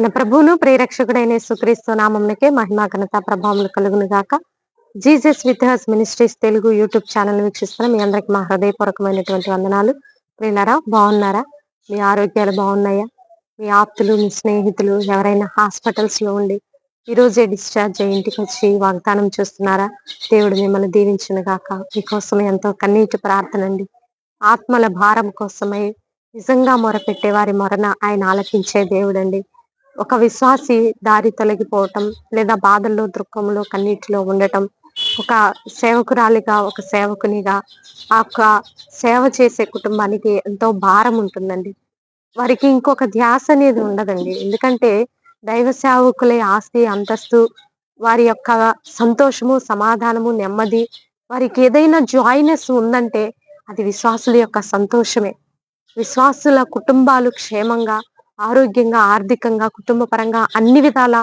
మన ప్రభువును ప్రేరక్షకుడైన సుక్రీస్తు నామంకే మహిమా ఘనత ప్రభావములు కలుగును గాక Jesus with his ministries Telugu YouTube channel వీక్షిస్తున్న మీ అందరికి మా హృదయపూర్వకమైనటువంటి వందనాలు. ప్రియులారా బాగున్నారా? మీ ఆరోగ్యాలు బాగున్నాయా? మీ ఆప్తులు మీ స్నేహితులు ఎవరైనా హాస్పిటల్స్లో ఉండి ఈ రోజే డిశ్చార్జ్ అయ్యి ఇంటికి వచ్చి వాగ్దానం చూస్తున్నారా? దేవుడు మిమ్మల్ని దీవించిన గాక మీకోసం ఎంతో కన్నీటి ప్రార్థన అండి. ఆత్మల భారం కోసమై నిజంగా మొరపెట్టే వారి మొరన ఆయన ఆలకించే దేవుడండి. ఒక విశ్వాసి దారి తొలగిపోవటం లేదా బాధల్లో దుఃఖంలో కన్నీటిలో ఉండటం ఒక సేవకురాలిగా ఒక సేవకునిగా ఆ యొక్క సేవ చేసే కుటుంబానికి ఎంతో భారం ఉంటుందండి. వారికి ఇంకొక ధ్యాస అనేది ఉండదండి. ఎందుకంటే దైవ సేవకులే ఆస్తి అంతస్తు వారి యొక్క సంతోషము సమాధానము నెమ్మది వారికి ఏదైనా జాయినెస్ ఉందంటే అది విశ్వాసుల యొక్క సంతోషమే. విశ్వాసుల కుటుంబాలు క్షేమంగా ఆరోగ్యంగా ఆర్థికంగా కుటుంబ పరంగా అన్ని విధాల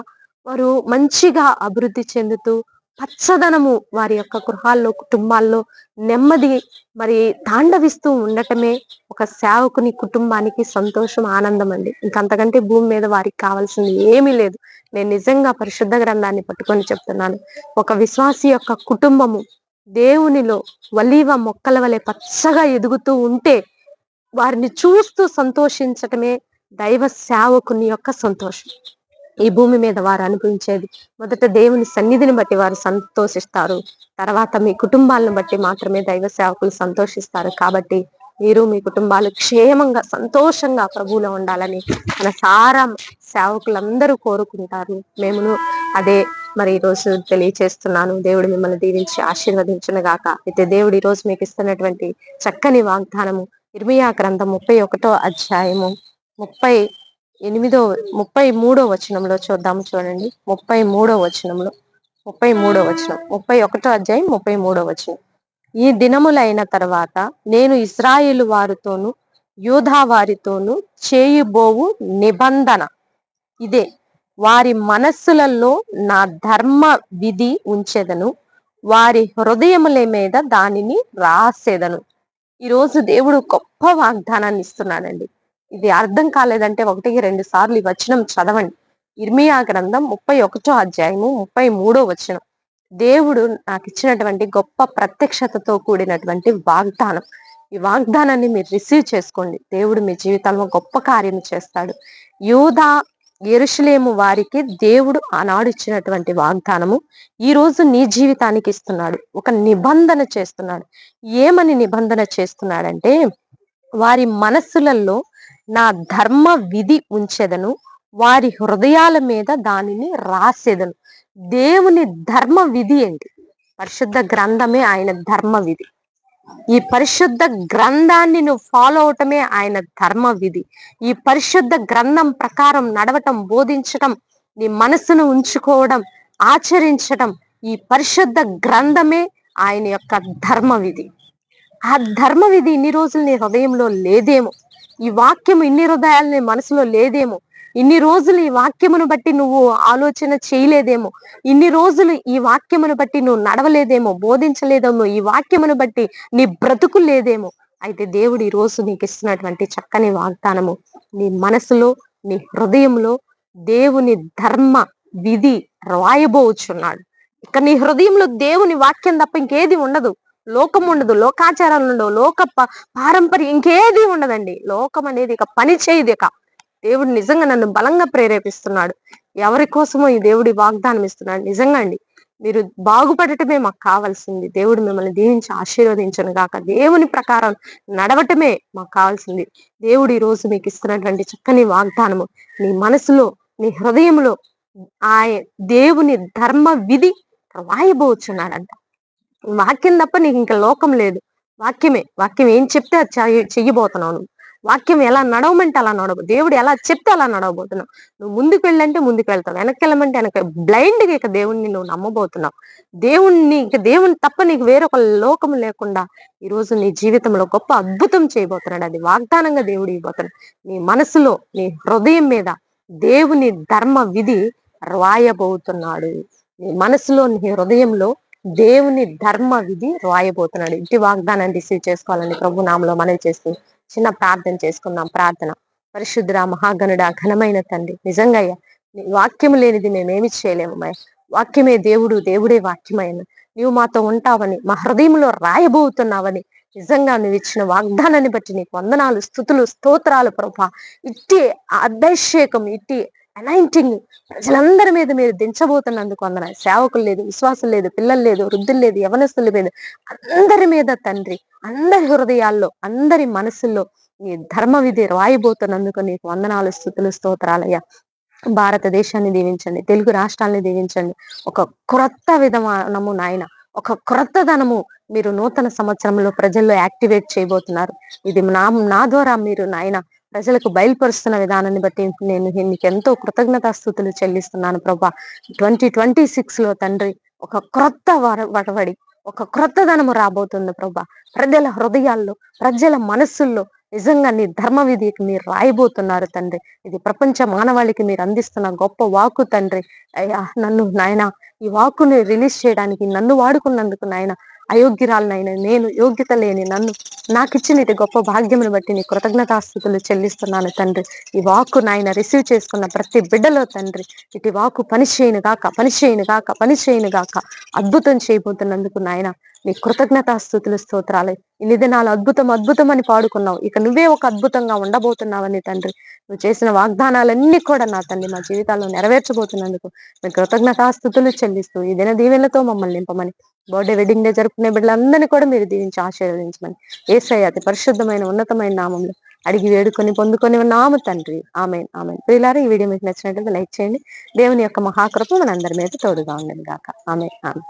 వారు మంచిగా అభివృద్ధి చెందుతూ పచ్చదనము వారి యొక్క గృహాల్లో కుటుంబాల్లో నెమ్మది మరి తాండవిస్తూ ఉండటమే ఒక సేవకుని కుటుంబానికి సంతోషం ఆనందం అండి. ఇంకంతకంటే భూమి మీద వారికి కావాల్సింది ఏమీ లేదు. నేను నిజంగా పరిశుద్ధ గ్రంథాన్ని పట్టుకొని చెప్తున్నాను. ఒక విశ్వాసి యొక్క కుటుంబము దేవునిలో వలీవ మొక్కల వలె పచ్చగా ఎదుగుతూ ఉంటే వారిని చూస్తూ సంతోషించటమే దైవ సేవకుని యొక్క సంతోషం. ఈ భూమి మీద వారు అనుభవించేది. మొదట దేవుని సన్నిధిని బట్టి వారు సంతోషిస్తారు. తర్వాత మీ కుటుంబాలను బట్టి మాత్రమే దైవ సేవకులు సంతోషిస్తారు. కాబట్టి మీరు మీ కుటుంబాలు క్షేమంగా సంతోషంగా ప్రభువులో ఉండాలని మన సారా సేవకులందరూ కోరుకుంటారు. మేమును అదే మరి ఈ రోజు తెలియచేస్తున్నాను. దేవుడు మిమ్మల్ని దీవించి ఆశీర్వదించిన గాక. అయితే దేవుడు ఈరోజు రోజు మీకు ఇస్తున్నటువంటి చక్కని వాగ్దానము ఇర్మియా గ్రంథం ముప్పై ఒకటో అధ్యాయము. ముప్పై ఎనిమిదో ముప్పై మూడో వచనంలో చూద్దాము చూడండి. ముప్పై మూడో వచనంలో. ముప్పై మూడో వచనం. ముప్పై ఒకటో అధ్యాయం ముప్పై మూడో వచనం. ఈ దినములైన తర్వాత నేను ఇస్రాయేల్ వారితోను యూధా వారితోను చేయుబోవు నిబంధన. ఇదే వారి మనస్సులలో నా ధర్మ విధి ఉంచెదను. వారి హృదయముల మీద దానిని రాసేదను. ఈరోజు దేవుడు గొప్ప వాగ్దానాన్ని ఇస్తున్నాడండి. ఇది అర్థం కాలేదంటే ఒకటికి రెండు సార్లు ఈ వచనం చదవండి. ఇర్మియా గ్రంథం ముప్పై ఒకటో అధ్యాయము ముప్పై మూడో వచనం. దేవుడు నాకు ఇచ్చినటువంటి గొప్ప ప్రత్యక్షతతో కూడినటువంటి వాగ్దానం. ఈ వాగ్దానాన్ని మీరు రిసీవ్ చేసుకోండి. దేవుడు మీ జీవితంలో గొప్ప కార్యం చేస్తాడు. యూదా ఎరుషులేము వారికి దేవుడు ఆనాడు ఇచ్చినటువంటి వాగ్దానము ఈ రోజు నీ జీవితానికి ఇస్తున్నాడు. ఒక నిబంధన చేస్తున్నాడు. ఏమని నిబంధన చేస్తున్నాడంటే వారి మనస్సులలో నా ధర్మ విధి ఉంచెదను వారి హృదయాల మీద దానిని రాసేదను. దేవుని ధర్మ విధి ఏంటి? పరిశుద్ధ గ్రంథమే ఆయన ధర్మ విధి. ఈ పరిశుద్ధ గ్రంథాన్ని నువ్వు ఫాలో అవటమే ఆయన ధర్మ విధి. ఈ పరిశుద్ధ గ్రంథం ప్రకారం నడవటం బోధించటం నీ మనసును ఉంచుకోవడం ఆచరించటం ఈ పరిశుద్ధ గ్రంథమే ఆయన యొక్క ధర్మ విధి. ఆ ధర్మ విధి ఇన్ని రోజులు నీ హృదయంలో లేదేమో. ఈ వాక్యం ఇన్ని హృదయాలు నీ మనసులో లేదేమో. ఇన్ని రోజులు ఈ వాక్యమును బట్టి నువ్వు ఆలోచన చేయలేదేమో. ఇన్ని రోజులు ఈ వాక్యమును బట్టి నువ్వు నడవలేదేమో బోధించలేదేమో ఈ వాక్యమును బట్టి నీ బ్రతుకు లేదేమో. అయితే దేవుడు ఈ రోజు నీకు ఇస్తున్నటువంటి చక్కని వాగ్దానము నీ మనసులో నీ హృదయంలో దేవుని ధర్మ విధి రాయబోచున్నాడు. ఇక నీ హృదయంలో దేవుని వాక్యం తప్ప ఇంకేది ఉండదు. లోకం ఉండదు లోకాచారాలు ఉండవు లోక పారంపర్యం ఇంకేది ఉండదండి. లోకం అనేది ఇక పని చేయదు ఇక. దేవుడు నిజంగా నన్ను బలంగా ప్రేరేపిస్తున్నాడు. ఎవరి కోసమో ఈ దేవుడి వాగ్దానం ఇస్తున్నాడు. నిజంగా అండి మీరు బాగుపడటమే మాకు కావాల్సింది. దేవుడు మిమ్మల్ని దీవించి ఆశీర్వదించను గాక. దేవుని ప్రకారం నడవటమే మాకు కావాల్సింది. దేవుడు ఈ రోజు మీకు ఇస్తున్నటువంటి చక్కని వాగ్దానము నీ మనసులో నీ హృదయంలో ఆయ దేవుని ధర్మ విధి రాయబోచున్నాడంట వాక్యం తప్ప నీకు ఇంకా లోకం లేదు. వాక్యమే. వాక్యం ఏం చెప్తే అది చెయ్యబోతున్నావు నువ్వు. వాక్యం ఎలా నడవమంటే అలా నడవ దేవుడు ఎలా చెప్తే అలా నడవబోతున్నావు. నువ్వు ముందుకు వెళ్ళంటే ముందుకు వెళ్తావు. వెనక్కి వెళ్ళమంటే వెనక బ్లైండ్గా ఇక దేవుణ్ణి నువ్వు నమ్మబోతున్నావు. దేవుణ్ణి ఇక దేవుని తప్ప నీకు వేరొక లోకం లేకుండా ఈ రోజు నీ జీవితంలో గొప్ప అద్భుతం చేయబోతున్నాడు. అది వాగ్దానంగా దేవుడు ఇవ్వబోతున్నాడు. నీ మనసులో నీ హృదయం మీద దేవుని ధర్మ విధి రాయబోతున్నాడు. నీ మనసులో నీ హృదయంలో దేవుని ధర్మ విధి రాయబోతున్నాడు. ఇంటి వాగ్దానాన్ని రిసీవ్ చేసుకోవాలని ప్రభు నామలో మనం చేస్తూ చిన్న ప్రార్థన చేసుకుందాం. ప్రార్థన. పరిశుద్ధుడా మహాగణుడ ఘనమైన తండ్రి నిజంగా అయ్యా వాక్యము వాక్యం లేనిది మేమేమి చేయలేము మయ వాక్యమే దేవుడు దేవుడే వాక్యమైన. నీవు మాతో ఉంటావని మా హృదయంలో రాయబోతున్నావని నిజంగా నువ్వు ఇచ్చిన వాగ్దానాన్ని బట్టి నీకు వందనాలు స్థుతులు స్తోత్రాలు ప్రభా. ఇట్టి అభిషేకం ఇట్టి అనాయింటింగ్. ప్రజలందరి మీద మీరు దించబోతున్నందుకు వందన. సేవకులు లేదు విశ్వాసం లేదు పిల్లలు లేదు వృద్ధులు లేదు యవనస్తుల మీద అందరి మీద తండ్రి అందరి హృదయాల్లో అందరి మనసుల్లో నీ ధర్మ విధి రాయిబోతున్నందుకు నీకు వందనాలు స్థుతులు స్తోత్రాలయ్యా. భారతదేశాన్ని దీవించండి తెలుగు రాష్ట్రాలని దీవించండి. ఒక క్రొత్త విధానము నాయన ఒక క్రొత్తదనము మీరు నూతన సంవత్సరంలో ప్రజల్లో యాక్టివేట్ చేయబోతున్నారు. ఇది నా నా ద్వారా మీరు నాయన ప్రజలకు బయలుపరుస్తున్న విధానాన్ని బట్టి నేను నీకు ఎంతో కృతజ్ఞతాస్థుతులు చెల్లిస్తున్నాను ప్రభా. ట్వంటీ ట్వంటీ సిక్స్లో తండ్రి ఒక క్రొత్త వడవడి ఒక క్రొత్తదనము రాబోతుంది ప్రభా. ప్రజల హృదయాల్లో ప్రజల మనస్సుల్లో నిజంగా నీ ధర్మ విధికి మీరు రాయబోతున్నారు తండ్రి. ఇది ప్రపంచ మానవాళికి మీరు అందిస్తున్న గొప్ప వాకు తండ్రి. అయ్యా నన్ను నాయన ఈ వాకుని రిలీజ్ చేయడానికి నన్ను వాడుకున్నందుకు నాయన అయోగ్యురాలనైనా నేను యోగ్యత లేని నన్ను నాకు ఇచ్చిన ఇటు గొప్ప భాగ్యమును బట్టి నీ కృతజ్ఞతాస్థుతులు చెల్లిస్తున్నాను తండ్రి. ఈ వాకు నాయన రిసీవ్ చేసుకున్న ప్రతి బిడ్డలో తండ్రి. ఇటు వాకు పని చేయను గాక పని చేయను గాక పని చేయను గాక అద్భుతం చేయబోతున్నందుకు నాయన నీ కృతజ్ఞతాస్థుతులు స్తోత్రాలు. ఇన్ని దినాలు అద్భుతం అద్భుతం అని పాడుకున్నావు. ఇక నువ్వే ఒక అద్భుతంగా ఉండబోతున్నావని తండ్రి. నువ్వు చేసిన వాగ్దానాలన్నీ కూడా నా తండ్రి మా జీవితాల్లో నెరవేర్చబోతున్నందుకు మీ కృతజ్ఞతాస్థుతులు చెల్లిస్తూ ఈ దిన దీవెనలతో మమ్మల్ని నింపమని బర్త్డే వెడ్డింగ్ డే జరుపుకునే బిడ్డలందరినీ కూడా మీరు దీవించి ఆశీర్వదించమని ఏసయ్య అతి పరిశుద్ధమైన ఉన్నతమైన నామంలో అడిగి వేడుకొని పొందుకొని నామ తండ్రి. ఆమె ఆమె ప్రియులారా ఈ వీడియో మీకు నచ్చినట్లయితే లైక్ చేయండి. దేవుని యొక్క మహాకృప మనందరి మీద తోడుగా ఉండండి గాక ఆమె ఆమె